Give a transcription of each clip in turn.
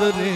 ಆದರೆ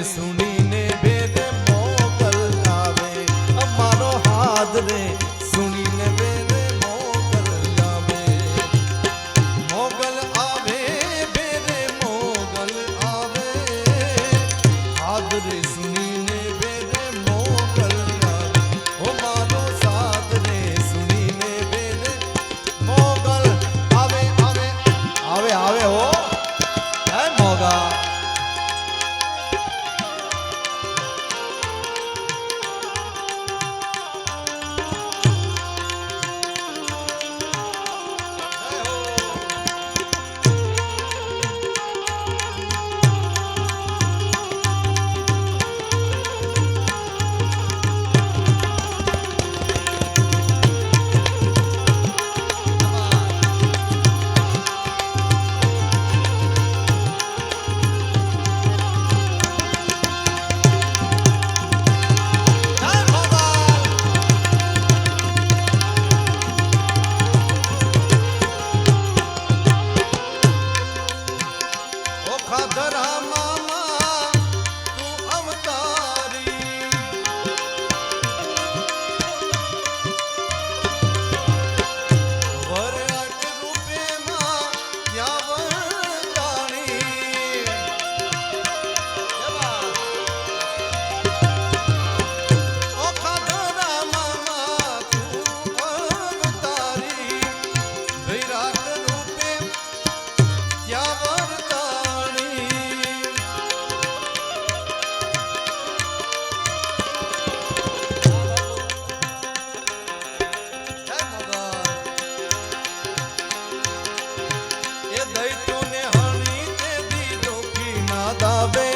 ગાવે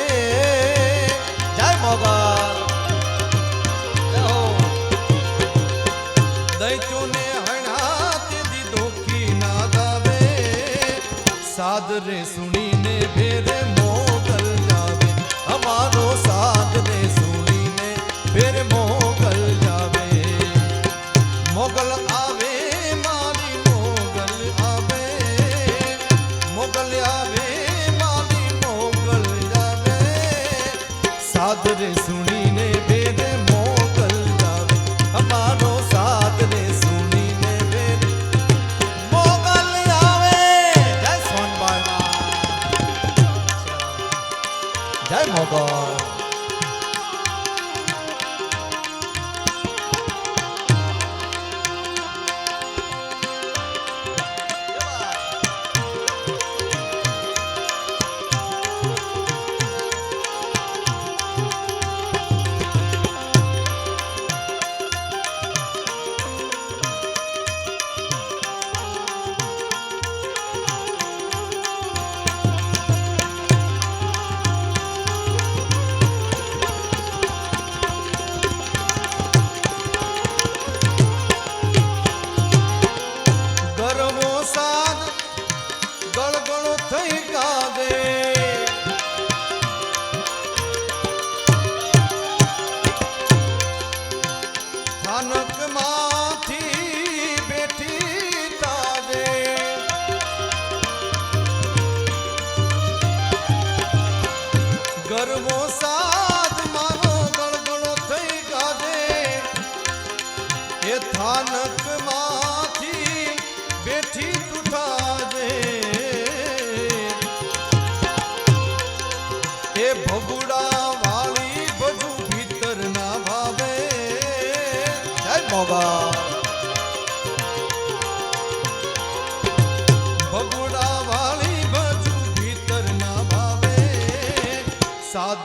જય મોગલ. દૈત્યોને હણાતી દુખી ના ગાવે સાદરે સુણે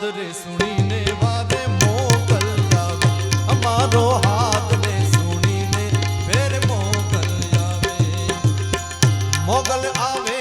હાથ રે સુણીને વારે મોકલ્યા અમારો હાથ રે સુણીને ફેર મોકલ્યા મોગલ આવે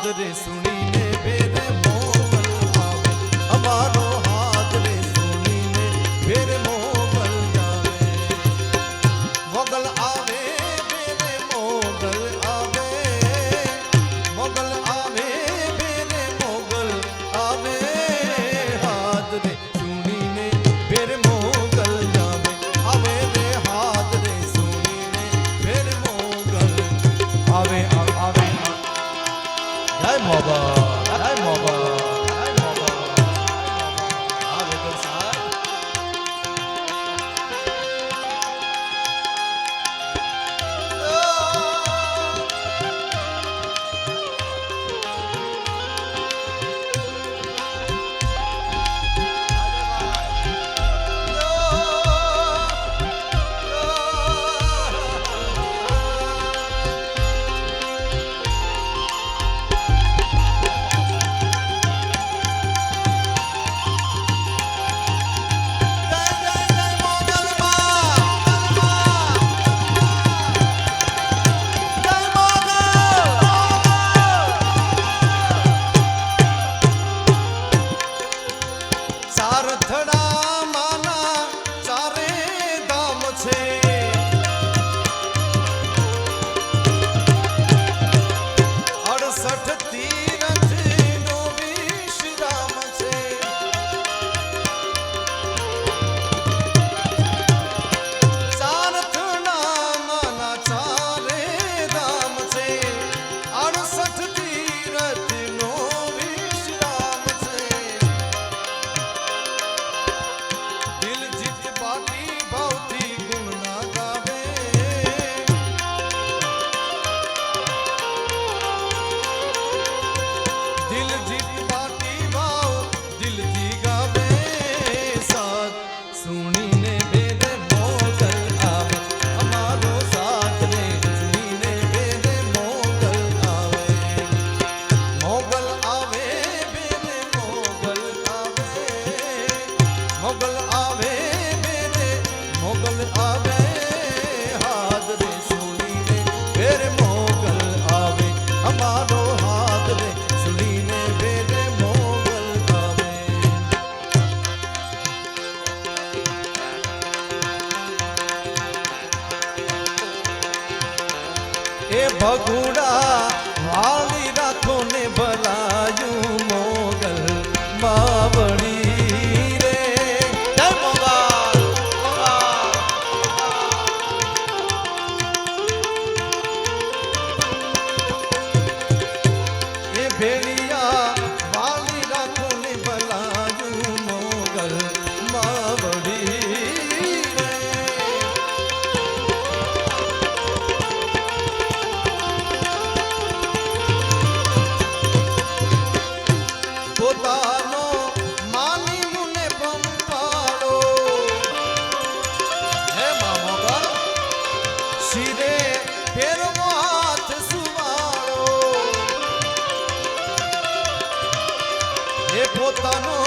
চাদরে শুনে જય চন্দন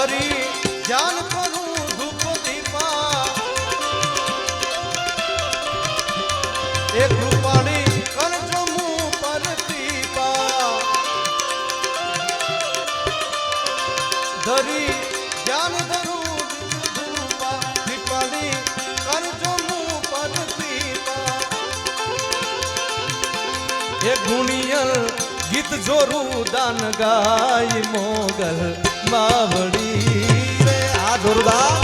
ધ્યાન કરું ધૂપ દીપા. એ કૃપાણી કરજો મું પર દીપા. ધરી ધ્યાન ધરું ધૂપા દીપાણી કરજો મું પર દીપા. એ ગુણિયલ ગીત જોરું દાન ગાય મોગલ. માવડી. રે આ જોરદાર